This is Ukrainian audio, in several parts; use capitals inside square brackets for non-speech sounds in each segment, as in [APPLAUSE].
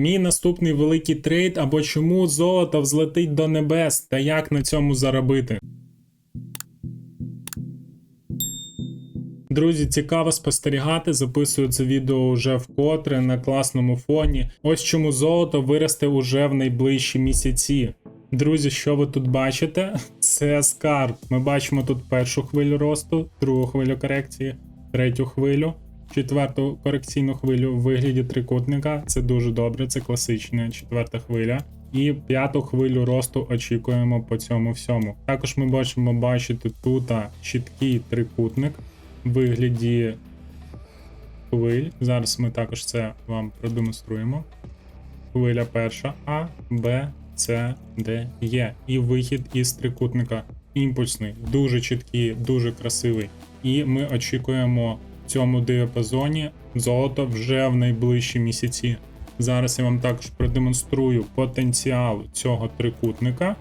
Мій наступний великий трейд або чому золото взлетить до небес та як на цьому заробити. Друзі, цікаво спостерігати. Записую це відео вже вкотре на класному фоні. Ось чому золото виросте уже в найближчі місяці. Друзі, що ви тут бачите? [LAUGHS] Це скарб. Ми бачимо тут першу хвилю росту, другу хвилю корекції, третю хвилю, четверту корекційну хвилю в вигляді трикутника. Це дуже добре, це класична четверта хвиля. І п'яту хвилю росту очікуємо по цьому всьому. Також ми бачимо бачити тут чіткий трикутник в вигляді хвиль. Зараз ми також це вам продемонструємо. Хвиля перша А, Б, С, Д, Є. І вихід із трикутника. Імпульсний, дуже чіткий, дуже красивий. І ми очікуємо цьому діапазоні золото вже в найближчі місяці. Зараз я вам також продемонструю потенціал цього трикутника.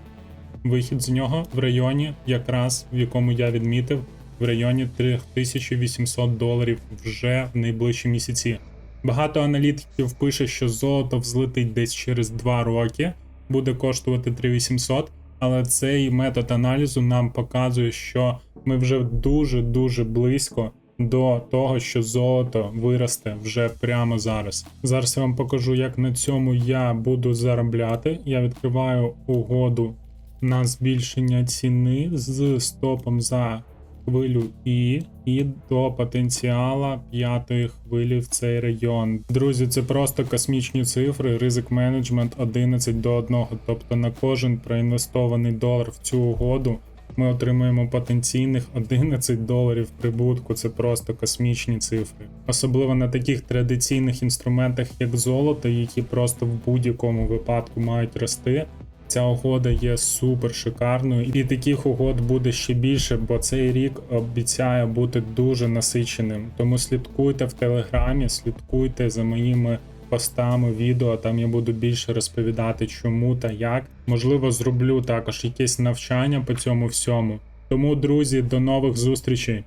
Вихід з нього в районі, якраз в якому я відмітив, в районі 3800 доларів вже в найближчі місяці. Багато аналітиків пише, що золото взлетить десь через 2 роки, буде коштувати 3800, але цей метод аналізу нам показує, що ми вже дуже-дуже близько до того, що золото виросте вже прямо зараз. Зараз я вам покажу, як на цьому я буду заробляти. Я відкриваю угоду на збільшення ціни з стопом за хвилю І і до потенціала п'ятої хвилі в цей район. Друзі, це просто космічні цифри, ризик менеджмент 11 до 1. Тобто на кожен проінвестований долар в цю угоду ми отримуємо потенційних 11 доларів прибутку. Це просто космічні цифри. Особливо на таких традиційних інструментах, як золото, які просто в будь-якому випадку мають рости. Ця угода є супер шикарною, і таких угод буде ще більше, бо цей рік обіцяє бути дуже насиченим. Тому слідкуйте в телеграмі, слідкуйте за моїми постами, відео. Там я буду більше розповідати, чому та як. Можливо, зроблю також якесь навчання по цьому всьому. Тому, друзі, до нових зустрічей.